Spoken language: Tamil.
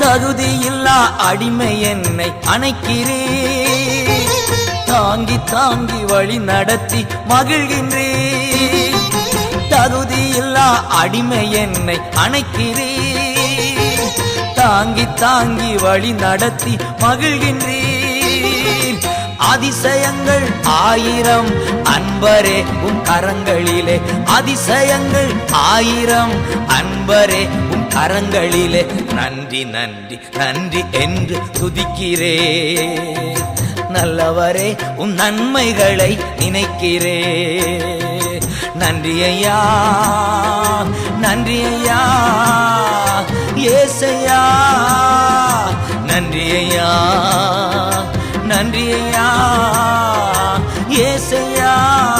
தகுதியில்லா அடிமை என்னை அணைக்கிறே தாங்கி தாங்கி வழி நடத்தி மகிழ்கின்றே தகுதியில்லா அடிமை என்னை அணைக்கிறே தாங்கி தாங்கி வழி நடத்தி மகிழ்கின்றீர். அதிசயங்கள் ஆயிரம் அன்பரே உன் கரங்களிலே. அதிசயங்கள் ஆயிரம் அன்பரே உம் கரங்களிலே நன்றி நன்றி நன்றி என்று துதிக்கிறே. நல்லவரே உன் நன்மைகளை நினைக்கிறே. நன்றி ஐயா நன்றி ஐயா ஏசையா. நன்றி ஐயா நன்றி ஐயா ஏசையா.